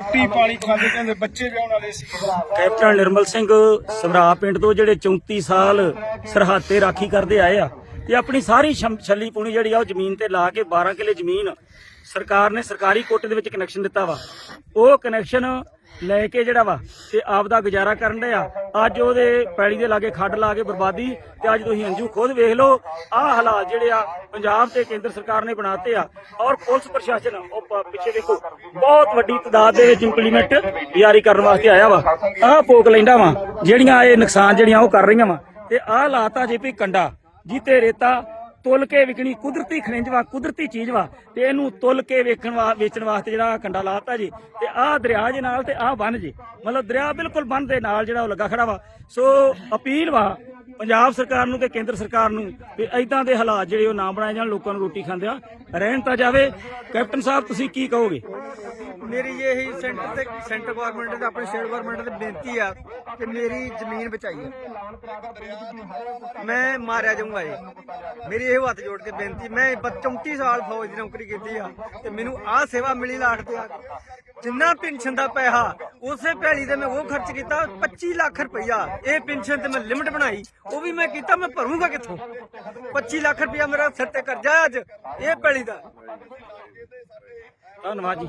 ਰੋਟੀ ਪਾਣੀ ਖਾਂਦੇ ਕਹਿੰਦੇ ਬੱਚੇ ਵਿਆਹਣ ਵਾਲੇ ਸੀ। ਕੈਪਟਨ ਨਿਰਮਲ ਸਿੰਘ ਸਮਰਾ ਪਿੰਡ ਤੋਂ ਜਿਹੜੇ 34 ਸਾਲ ਸਰਹੱਤੇ ਰਾਖੀ ਕਰਦੇ ਆਏ ਆ। ਤੇ ਆਪਣੀ ਸਾਰੀ ਛੱਲੀ ਪੂਣੀ ਜਿਹੜੀ ਆ ਉਹ ਜ਼ਮੀਨ ਤੇ ਲਾ ਕੇ 12 ਕਿੱਲੇ ਜ਼ਮੀਨ ਸਰਕਾਰ ਨੇ ਸਰਕਾਰੀ ਕੋਟੇ ਦੇ ਵਿੱਚ ਕਨੈਕਸ਼ਨ ਦਿੱਤਾ ਵਾ। ਉਹ ਕਨੈਕਸ਼ਨ ਲੈ ਕੇ ਜਿਹੜਾ ਵਾ ਤੇ ਆਪ ਦਾ ਗੁਜ਼ਾਰਾ ਕਰਨ ਦੇ ਆ। ਅੱਜ ਉਹਦੇ ਪੈੜੀ ਦੇ ਲਾਗੇ ਖੱਡ ਲਾ ਕੇ ਬਰਬਾਦੀ ਤੇ ਅੱਜ ਤੁਸੀਂ ਅੰਜੂ ਖੁਦ ਵੇਖ ਲਓ, ਆਹ ਹਾਲਾਤ ਜਿਹੜੇ ਆ ਪੰਜਾਬ ਤੇ ਕੇਂਦਰ ਸਰਕਾਰ ਨੇ ਬਣਾਤੇ ਆ ਔਰ ਪੁਲਿਸ ਪ੍ਰਸ਼ਾਸਨ, ਉਹ ਪਿੱਛੇ ਦੇਖੋ ਬਹੁਤ ਵੱਡੀ ਤਦਾਦ ਦੇ ਵਿੱਚ ਇੰਪਲੀਮੈਂਟ ਜਾਰੀ ਕਰਨ ਵਾਸਤੇ ਆਇਆ ਵਾ। ਆਹ ਪੋਕ ਲੈਂਦਾ ਵਾ, ਜਿਹੜੀਆਂ ਇਹ ਨੁਕਸਾਨ ਜਿਹੜੀਆਂ ਉਹ ਕਰ ਰਹੀਆਂ ਵਾ। ਤੇ ਆਹ ਲਾਤਾ ਜੇ ਵੀ ਕੰਡਾ। ਜਿੱਤੇ ਰੇਤਾ, ਤੁਲ ਕੇ ਵਿਕਣੀ ਕੁਦਰਤੀ ਖਣਿਜ ਵਾ, ਕੁਦਰਤੀ ਚੀਜ਼ ਵਾ, ਤੇ ਇਹਨੂੰ ਤੁਲ ਕੇ ਵੇਖਣ ਵਾ, ਵੇਚਣ ਵਾਸਤੇ ਜਿਹੜਾ ਕੰਡਾ ਲਾਤਾ ਜੀ, ਤੇ ਆਹ ਦਰਿਆ ਦੇ ਨਾਲ ਤੇ ਆਹ ਬੰਨ ਜੀ। ਮਤਲਬ ਦਰਿਆ ਬਿਲਕੁਲ ਬੰਨ ਦੇ ਨਾਲ ਜਿਹੜਾ ਉਹ ਲੱਗਾ ਖੜਾ ਵਾ। ਸੋ ਅਪੀਲ ਵਾ ਪੰਜਾਬ ਸਰਕਾਰ ਨੂੰ ਤੇ ਕੇਂਦਰ ਸਰਕਾਰ ਨੂੰ ਵੀ ਐਦਾਂ ਦੇ ਹਾਲਾਤ ਜਿਹੜੇ ਉਹ ਨਾ ਬਣਾਏ ਜਾਣ, ਲੋਕਾਂ ਨੂੰ ਰੋਟੀ ਖਾਂਦਿਆਂ ਰਹਿਣ ਤਾਂ ਜਾਵੇ। ਕੈਪਟਨ ਸਾਹਿਬ, ਤੁਸੀਂ ਕੀ ਕਹੋਗੇ? ਮੇਰੀ ਇਹੀ ਸੈਂਟਰ ਤੇ ਸੈਂਟਰ ਗਵਰਨਮੈਂਟ ਤੇ ਆਪਣੇ ਸਟੇਟ ਗਵਰਨਮੈਂਟ ਤੇ ਬੇਨਤੀ ਆ ਕਿ ਮੇਰੀ ਜ਼ਮੀਨ ਬਚਾਈਏ। ਮੈਂ ਮਾਰਿਆ ਜਾਊਂਗਾ ਜੀ ਮੇਰੀ ਇਹ ਹੱਥ ਜੋੜ ਕੇ ਬੇਨਤੀ, ਮੈਂ 34 ਸਾਲ ਫੌਜ ਦੀ ਨੌਕਰੀ ਕੀਤੀ ਆ ਤੇ ਮੈਨੂੰ ਆਹ ਸੇਵਾ ਮਿਲੀ ਲਾਟ ਤੇ ਆ ਜਿੰਨਾ ਪੈਨਸ਼ਨ ਦਾ ਪੈਸਾ, ਉਸੇ ਭੈਲੀ ਤੇ ਮੈਂ ਉਹ ਖਰਚ ਕੀਤਾ 25 ਲੱਖ ਰੁਪਈਆ। ਇਹ ਪੈਨਸ਼ਨ ਤੇ ਮੈਂ ਲਿਮਟ ਬਣਾਈ, ਉਹ ਵੀ ਮੈਂ ਕੀਤਾ, ਮੈਂ ਭਰੂੰਗਾ ਕਿੱਥੋਂ? 25 ਲੱਖ ਰੁਪਈਆ ਮੇਰਾ ਸਿਰ ਤੇ ਕਰਜ਼ਾ ਅੱਜ, ਇਹ ਭੈਲੀ ਦਾ। ਧੰਨਵਾਦ ਜੀ।